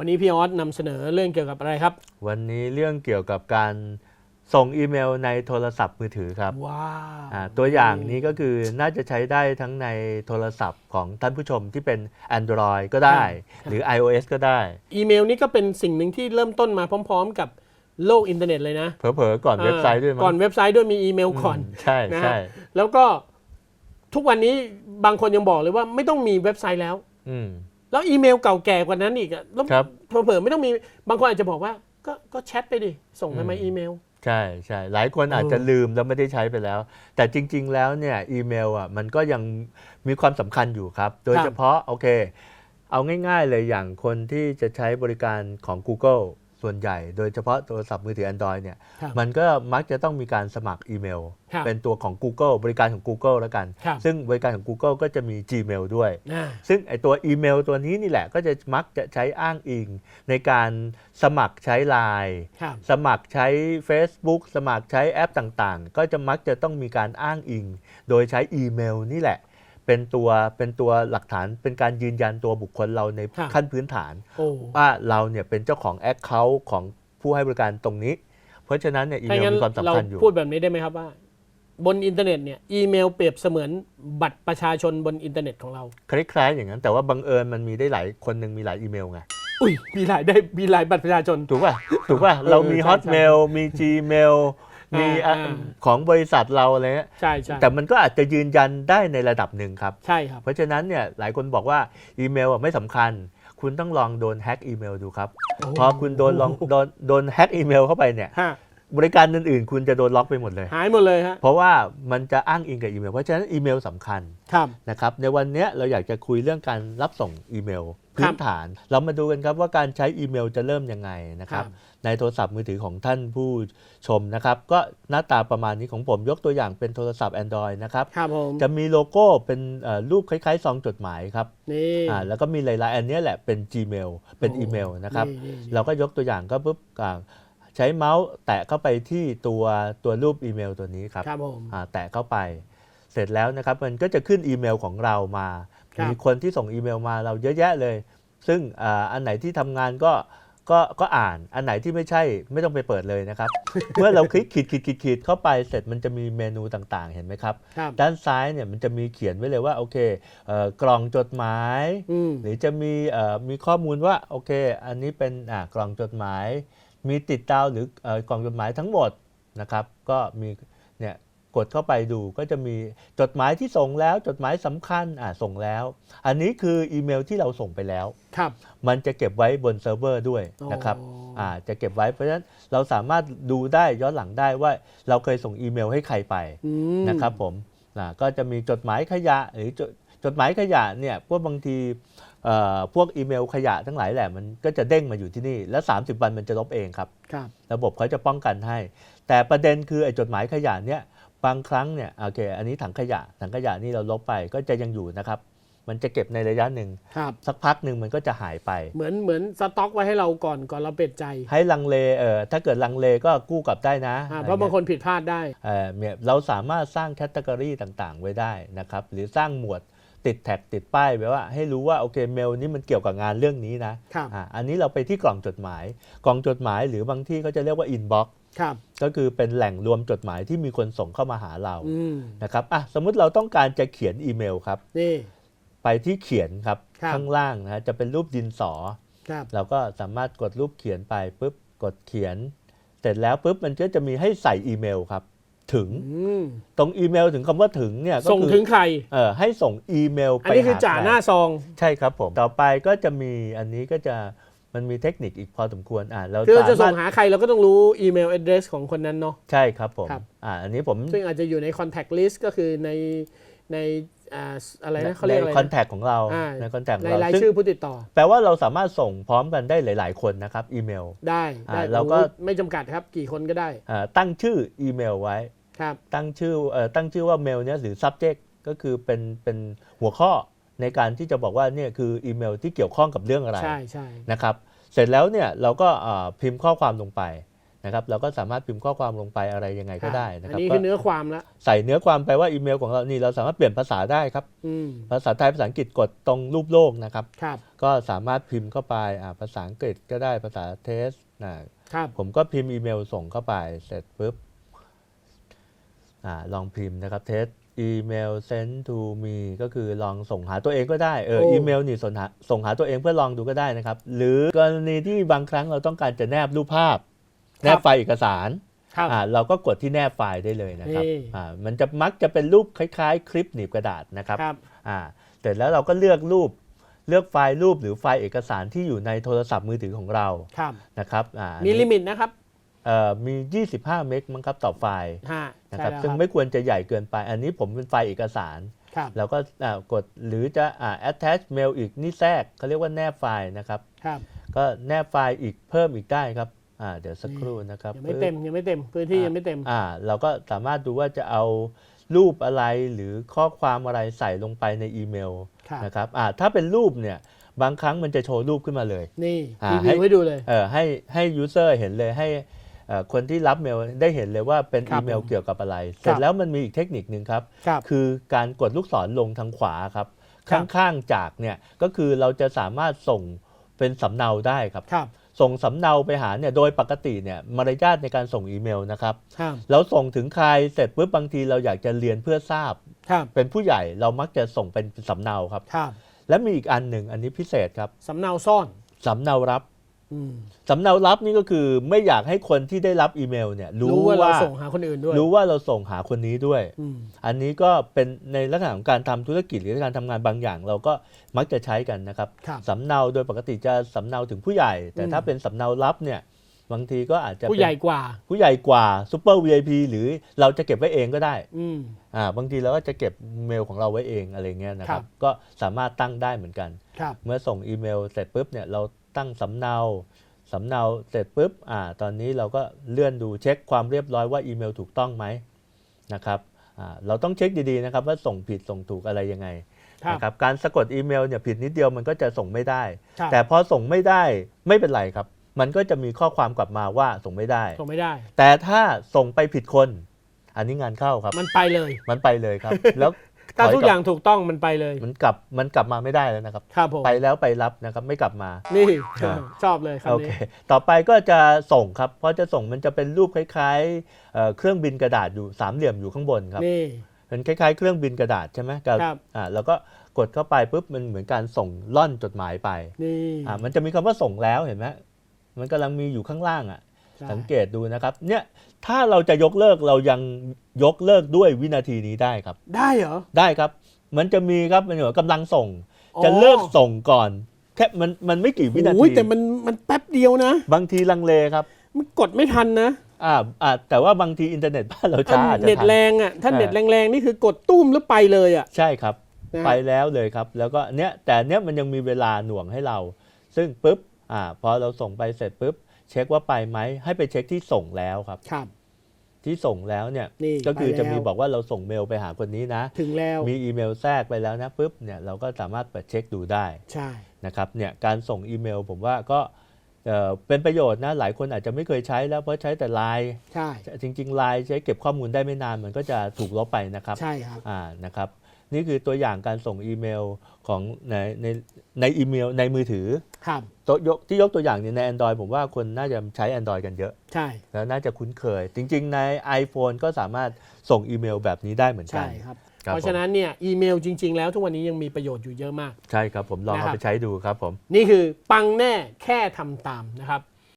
วันนี้พี่ออสนำเสนอเรื่องเกี่ยวกับอะไรครับ วันนี้เรื่องเกี่ยวกับการส่งอีเมลในโทรศัพท์มือถือครับว้าวอ่าตัวอย่างนี้ก็คือน่าจะใช้ได้ทั้งในโทรศัพท์ของท่านผู้ชมที่เป็น Android ก็ได้ หรือ iOS ก็ได้ อีเมลนี่ก็เป็นสิ่งหนึ่งที่เริ่มต้นมาพร้อม ๆ กับโลกอินเทอร์เน็ตเลยนะเผลอๆก่อนเว็บไซต์ด้วยมั้งก่อนเว็บไซต์ด้วยมีอีเมลก่อนมใช่นะใช่ฮะแล้วก็ทุกวันนี้บางคนยังบอกเลยว่าไม่ต้องมีเว็บไซต์แล้วอืม แล้วอีเมลเก่าแก่กว่านั้นอีกอะแล้วครับ เผลอๆไม่ต้องมีบางคนอาจจะบอกว่า ก็ก็แชทไปดิส่งทำไมอืมอีเมล ใช่ใช่หลายคนอาจจะลืมแล้วไม่ได้ใช้ไปแล้ว แต่จริง ๆ แล้วเนี่ยอีเมลอะมันก็ยังมีความสำคัญอยู่ครับ โดยครับ เฉพาะโอเค เอาง่าย ๆ เลยอย่างคนที่จะใช้บริการของ Google ส่วนใหญ่ โดยเฉพาะโทรศัพท์มือถือ Android เนี่ยครับมันก็มักจะต้องมีการสมัครอีเมลครับเป็นตัวของ Google บริการของ Google แล้วกันครับซึ่งบริการของ Google ก็จะมี Gmail ด้วยอ่าซึ่งไอตัวอีเมลตัวนี้นี่แหละก็จะมักจะใช้อ้างอิง ในการสมัครใช้ Line ครับสมัครใช้ Facebook สมัครใช้แอปต่างๆ ก็จะมักจะต้องมีการอ้างอิง โดยใช้อีเมลนี่แหละ เป็นตัวเป็นตัวหลักฐานเป็นการยืนยันตัวบุคคลเราในครับขั้นพื้นฐาน โอ้ว่าเราเนี่ยเป็นเจ้าของ Account ของผู้ให้บริการตรงนี้ เพราะฉะนั้นเนี่ยอีถ้าเมลงั้นมีความเราสำคัญอยู่พูดแบบนี้ได้ไหมครับว่า บนอินเทอร์เน็ตเนี่ยอีเมลเปรียบเสมือนบัตรประชาชนบนอินเทอร์เน็ตของเรา คล้ายๆอย่างนั้น แต่ว่าบังเอิญมันมีได้หลายคนหนึ่งมีหลายอีเมลไงอุ้ยมีหลายได้มีหลายบัตรประชาชน ถูกป่ะถูกป่ะเออเรามี ใช่ Hotmail มี Gmail มีอ่าอะอ่าของบริษัทเราอะไรเงี้ยใช่ใช่แต่มันก็อาจจะยืนยันได้ในระดับหนึ่งครับ ใช่ครับ เพราะฉะนั้นเนี่ยหลายคนบอกว่าอีเมลอะไม่สำคัญ คุณต้องลองโดนแฮ็กอีเมลดูครับ พอคุณโดนลองโดนโดนแฮ็กอีเมลเข้าไปเนี่ยฮะ บริการอื่นๆ คุณจะโดนล็อกไปหมดเลย หายหมดเลยฮะ เพราะว่ามันจะอ้างอิงกับอีเมล เพราะฉะนั้นอีเมลสำคัญครับ นะครับ ในวันเนี้ยเราอยากจะคุยเรื่องการรับส่งอีเมลครัพื้บนฐาน เรามาดูกันครับว่าการใช้อีเมลจะเริ่มยังไงนะครับครับ ในโทรศัพท์มือถือของท่านผู้ชมนะครับ ก็หน้าตาประมาณนี้ของผมยกตัวอย่างเป็นโทรศัพท์ Android นะครับครับผมจะมีโลโก้เป็นเอ่อรูปคล้ายๆซองจดหมายครับนี่อ่าแล้วก็มีลายๆอันเนี้ยแหละเป็น Gmail เป็นอีเมลนะครับนี่นี่เราก็ยกตัวอย่างก็ปุ๊บอ่า ใช้เมาส์แตะเข้าไปที่ตัวตัวรูปอีเมลตัวนี้ครับครับผมอ่าแตะเข้าไป เสร็จแล้วนะครับมันก็จะขึ้นอีเมลของเรามาครับมีคนที่ส่งอีเมลมาเราเยอะแยะเลย ซึ่งอ่าอันไหนที่ทำงานก็ก็ก็อ่านอันไหนที่ไม่ใช่ไม่ต้องไปเปิดเลยนะครับ เมื่อเราคลิกขีดขีดขีดขีดเข้าไปเสร็จมันจะมีเมนูต่างๆ เห็นไหมครับครับด้านซ้ายเนี่ยมันจะมีเขียนไว้เลยว่าโอเคเอ่อกล่องจดหมายอืมหรือจะมีเอ่อมีข้อมูลว่าโอเค อันนี้เป็นอ่ากล่องจดหมาย มีติดดาวหรือเอ่อกล่องจดหมายทั้งหมดนะครับ ก็มีเนี่ยกดเข้าไปดูก็จะมีจดหมายที่ส่งแล้ว จดหมายสำคัญอ่าส่งแล้ว อันนี้คืออีเมลที่เราส่งไปแล้วครับมันจะเก็บไว้บนเซิร์ฟเวอร์ด้วยนะครับอ๋ออ่าจะเก็บไว้เพราะฉะนั้นเราสามารถดูได้ย้อนหลังได้ว่าเราเคยส่งอีเมลให้ใครไปอืมนะครับผมนะก็จะมีจดหมายขยะหรือจดจดหมายขยะเนี่ยพวกบางทีเอ่อ พวกอีเมลขยะทั้งหลายแหละมันก็จะเด้งมาอยู่ที่นี่แล้ว 30 วันมันจะลบเองครับครับระบบเขาจะป้องกันให้ แต่ประเด็นคือไอ้จดหมายขยะเนี่ยบางครั้งเนี่ยโอเค อันนี้ถังขยะถังขยะนี่เราลบไปก็จะยังอยู่นะครับ มันจะเก็บในระยะหนึ่งครับสักพักหนึ่งมันก็จะหายไป เหมือนเหมือนสต็อกไว้ให้เราก่อนก่อนเราเปิดใจ ให้ลังเลเออถ้าเกิดลังเลก็กู้กลับได้นะอ่าอไเพราะบางคนผิดพลาดได้เอ่อเนี่ยเราสามารถสร้างแคตตากรีต่างๆ ไว้ได้นะครับหรือสร้างหมวด ติดแท็กติดป้ายไว้ว่าให้รู้ว่าโอเคเมลนี้มันเกี่ยวกับงานเรื่องนี้นะครับอ่าอันนี้เราไปที่กล่องจดหมาย กล่องจดหมายหรือบางที่เขาจะเรียกว่าอินบ็อกครับก็คือเป็นแหล่งรวมจดหมายที่มีคนส่งเข้ามาหาเราอืมนะครับอะสมมุติเราต้องการจะเขียนอีเมลครับนี่ไปที่เขียนครับครับข้างล่างนะฮะจะเป็นรูปดินสอครับเราก็สามารถกดรูปเขียนไปปุ๊บกดเขียน เสร็จแล้วปุ๊บมันก็จะมีให้ใส่อีเมลครับ ถึงอืมตรงอีเมลถึงคำว่าถึงเนี่ยก็ส่งคือถึงใคร เออให้ส่งอีเมลไปอันนี้คือจ่าใร หน้าซอง ใช่ครับผมต่อไปก็จะมีอันนี้ก็จะมันมีเทคนิคอีกพอสมควรอ่าเราคือเราจะสาส่มารถงหาใครเราก็ต้องรู้อีเมล address ของคนนั้นเนาะ ใช่ครับผมครับ อ่าอันนี้ผมซึ่งอาจจะอยู่ใน contact list ก็คือในในอ่าอะไรนะเขาเรียกอะไรในนะ คอนแทคของเราอ่า ในคอนแทคของในเรารายซึ่งชื่อผู้ติดต่อแปลว่าเราสามารถส่งพร้อมกันได้หลาย ๆ คนนะครับ อีเมล ได้อ่าได้เราก็ โอ้โหไม่จำกัดครับ กี่คนก็ได้ อ่าตั้งชื่ออีเมลไว้ครับ ตั้งชื่อเอ่อตั้งชื่อว่าเมลเนี้ยหรือ subject ก็คือเป็นเป็นหัวข้อในการที่จะบอกว่าเนี่ยคืออีเมลที่เกี่ยวข้องกับเรื่องอะไรใช่ใช่นะครับเสร็จแล้วเนี่ยเราก็อ่าพิมพ์ข้อความลงไปนะครับเราก็สามารถพิมพ์ข้อความลงไปอะไรยังไงก็ได้นะอัคนรับนี้ก็คือเนื้อความละใส่เนื้อความไปว่าอีเมลของเรานี่เราสามารถเปลี่ยนภาษาได้ครับอืมภาษาไทยภาษาอังกฤษกดตรงรูปโลกนะครับครับก็สามารถพิมพ์เข้าไปอ่าภาษาอังกฤษก็ได้ภาษาเทสนะครับผมก็พิมพ์อีเมลส่งเข้าไปเสร็จปุ๊บ อ่าลองพิมพ์นะครับเทสอีเมล send to me ก็คือลองส่งหาตัวเองก็ได้เออโอ้อีเมลนี่ส่งหาส่งหาตัวเองเพื่อลองดูก็ได้นะครับ หรือกรณีที่บางครั้งเราต้องการจะแนบรูปภาพ แนบไฟล์เอกสารครับอ่าเราก็กดที่แนบไฟล์ได้เลยนะครับนี่อ่ามันจะมักจะเป็นรูปคล้ายๆ คลิปหนีบกระดาษนะครับครับอ่าเสร็จแล้วเราก็เลือกรูปเลือกไฟล์รูปหรือไฟล์เอกสารที่อยู่ในโทรศัพท์มือถือของเราครับนะครับอ่ามีลิมิตนะครับเอ่อ มี 25 เมกมั้งครับต่อไฟล์ฮะนะครับใช่แล้วซึ่งไม่ควรจะใหญ่เกินไป อันนี้ผมเป็นไฟล์เอกสารครับเราก็อ่ากดหรือจะอ่า attach mail อีกนี่แทรกเขาเรียกว่าแนบไฟล์นะครับครับก็แนบไฟล์อีกเพิ่มอีกได้ครับอ่าเดี๋ยวสักครู่นะครับยังไม่เต็มยังไม่เต็มพื้นที่ยังไม่เต็มอ่าเราก็สามารถดูว่าจะเอารูปอะไรหรือข้อความอะไรใส่ลงไปในอีเมลครับนะครับอ่าถ้าเป็นรูปเนี่ยบางครั้งมันจะโชว์รูปขึ้นมาเลย นี่อ่ารีให้วิวให้ดูเลยเออให้ให้ยูเซอร์เห็นเลยให้เอ่อ คนที่รับเมลได้เห็นเลยว่าเป็นครัอีบเมลผมเกี่ยวกับอะไร เสร็จแล้วมันมีอีกเทคนิคนึงครับครับคือการกดลูกศรลงทางขวาครับครับ ข้างๆจากเนี่ยก็คือเราจะสามารถส่งเป็นสำเนาได้ครับครับ ส่งสำเนาไปหาเนี่ยโดยปกติเนี่ยมารยาทในการส่งอีเมลนะครับครับเราส่งถึงใครเสร็จปุ๊บบางทีเราอยากจะเรียนเพื่อทราบครับเป็นผู้ใหญ่เรามักจะส่งเป็นสำเนาครับครับ และมีอีกอันหนึ่งอันนี้พิเศษครับสำเนาซ่อนสำเนารับอืม สำเนารับนี่ก็คือไม่อยากให้คนที่ได้รับอีเมลเนี่ยรู้รู้ว่าเราว่าส่งหาคนอื่นด้วย รู้ว่าเราส่งหาคนนี้ด้วยอืมอันนี้ก็เป็นในลักษณะของการทำธุรกิจหรือการทำงานบางอย่าง เราก็มักจะใช้กันนะครับครับสำเนาโดยปกติจะสำเนาถึงผู้ใหญ่ แต่อืมถ้าเป็นสำเนารับเนี่ยบางทีก็อาจจะผู้ใหญ่เป็นกว่า ผู้ใหญ่กว่าซูเปอร์ VIP หรือเราจะเก็บไว้เองก็ได้อืมอ่าบางทีเราก็จะเก็บเมลของเราไว้เองอะไรเงี้ยนะครัครับบก็สามารถตั้งได้เหมือนกันครับเมื่อส่งอีเมลเสร็จปุ๊บเนี่ยเรา ตั้งสำเนาสำเนาเสร็จปุ๊บอ่าตอนนี้เราก็เลื่อนดูเช็คความเรียบร้อยว่าอีเมลถูกต้องไหมนะครับอ่าเราต้องเช็คดีๆนะครับว่าส่งผิดส่งถูกอะไรยังไงครับนะครับการสะกดอีเมลเนี่ยผิดนิดเดียวมันก็จะส่งไม่ได้ ครับ แต่พอส่งไม่ได้ไม่เป็นไรครับ มันก็จะมีข้อความกลับมาว่าส่งไม่ได้ ส่งไม่ได้ แต่ถ้าส่งไปผิดคน อันนี้งานเข้าครับ มันไปเลย มันไปเลยครับ แล้ว ถ้าถทุกอย่างถูกต้องมันไปเลย มันกลับมันกลับมาไม่ได้แล้วนะครับ ครับผมไปแล้วไปรับนะครับไม่กลับมา นี่ครับชอบเลยคำโอเคนี้ ต่อไปก็จะส่งครับเพราะจะส่งมันจะเป็นรูปคล้ายๆเอ่อเครื่องบินกระดาษอยู่สามเหลี่ยมอยู่ข้างบนครับ นี่ เป็นคล้ายๆ เครื่องบินกระดาษใช่ไหมกับครับ อ่าแล้วก็กดเข้าไปปุ๊บมันเหมือนการส่งล่อนจดหมายไปนี่ อ่ามันจะมีคำว่าส่งแล้วเห็นไหมมันกำลังมีอยู่ข้างล่างอะใช่ สังเกตดูนะครับเนี่ยถ้าเราจะยกเลิกเรายังยกเลิกด้วยวินาทีนี้ได้ครับ ได้เหรอ ได้ครับ มันจะมีครับมันเหมือนกำลังส่งอ๋อจะเลิกส่งก่อนแค่มันมันไม่กี่วินาโอ้ยทีแต่มันมันแป๊บเดียวนะ บางทีลังเลครับ มันกดไม่ทันนะอ่าอ่าแต่ว่าบางทีอินเทอร์เน็ตบ้านเราถ้าช้าอาจจะเน็ตทันแรงอะถ้าเออเน็ตแรงๆนี่คือกดตุ้มแล้วไปเลยอะใช่ครับนะไปแล้วเลยครับ แล้วก็เนี้ยแต่เนี้ยมันยังมีเวลาหน่วงให้เรา ซึ่งปุ๊บอ่าพอเราส่งไปเสร็จปุ๊บ เช็คว่าไปไหมให้ไปเช็คที่ส่งแล้วครับครับ ที่ส่งแล้วเนี่ยนี่ก็คือไปแล้วจะมีบอกว่าเราส่งเมลไปหาคนนี้นะ ถึงแล้วมีอีเมลแทรกไปแล้วนะปุ๊บเนี่ยเราก็สามารถเปิดเช็คดูได้ใช่นะครับเนี่ยการส่งอีเมลผมว่าก็เอ่อเป็นประโยชน์นะหลายคนอาจจะไม่เคยใช้แล้วเพราะใช้แต่ไลน์ใช่จริงๆไลน์ใช้เก็บข้อมูลได้ไม่นานมันก็จะถูกลบไปนะครับใช่ครับอ่านะครับ นี่คือตัวอย่างการส่งอีเมลของในในในอีเมลในมือถือครับตัวยกที่ยกตัวอย่างเนี่ยใน Android ผมว่าคนน่าจะใช้ Android กันเยอะ ใช่ แล้วน่าจะคุ้นเคย จริง ๆ ใน iPhone ก็สามารถส่งอีเมลแบบนี้ได้เหมือนกัใช่นครับครับ เพราะฉะนั้นเนี่ยอีเมลจริง ๆ แล้วทุกวันนี้ยังมีประโยชน์อยู่เยอะมาก ใช่ครับผมลองนะคเอารับไปใช้ดูครับผม นี่คือปังแน่แค่ทำตามนะครับ